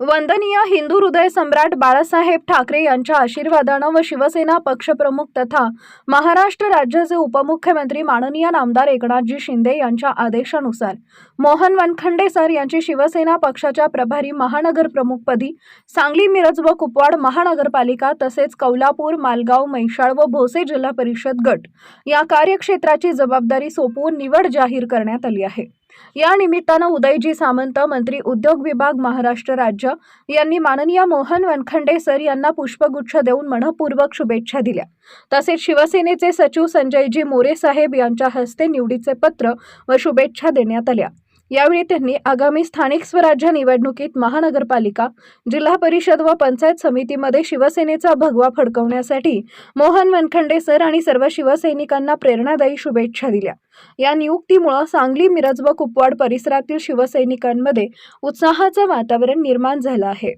वंदनीय हिंदू हृदय सम्राट बाळासाहेब ठाकरे यांच्या आशीर्वादानं व शिवसेना पक्षप्रमुख तथा महाराष्ट्र राज्याचे उपमुख्यमंत्री माननीय नामदार एकनाथजी शिंदे यांच्या आदेशानुसार मोहन वनखंडे सर यांची शिवसेना पक्षाच्या प्रभारी महानगर प्रमुखपदी सांगली मिरज व कुपवाड महानगरपालिका तसेच कौलापूर मालगाव मैशाळ व भोसे जिल्हा परिषद गट या कार्यक्षेत्राची जबाबदारी सोपवून निवड जाहीर करण्यात आली आहे. या निमित्तानं उदयजी सामंत मंत्री उद्योग विभाग महाराष्ट्र राज्य यांनी माननीय मोहन वनखंडे सर यांना पुष्पगुच्छ देऊन मनपूर्वक शुभेच्छा दिल्या. तसेच शिवसेनेचे सचिव संजयजी मोरे साहेब यांच्या हस्ते निवडीचे पत्र व शुभेच्छा देण्यात आल्या. यावेळी त्यांनी आगामी स्थानिक स्वराज्य निवडणुकीत महानगरपालिका जिल्हा परिषद व पंचायत समितीमध्ये शिवसेनेचा भगवा फडकवण्यासाठी मोहन वनखंडे सर आणि सर्व शिवसैनिकांना प्रेरणादायी शुभेच्छा दिल्या. या नियुक्तीमुळे सांगली मिरज व कुपवाड परिसरातील शिवसैनिकांमध्ये उत्साहाचं वातावरण निर्माण झालं आहे.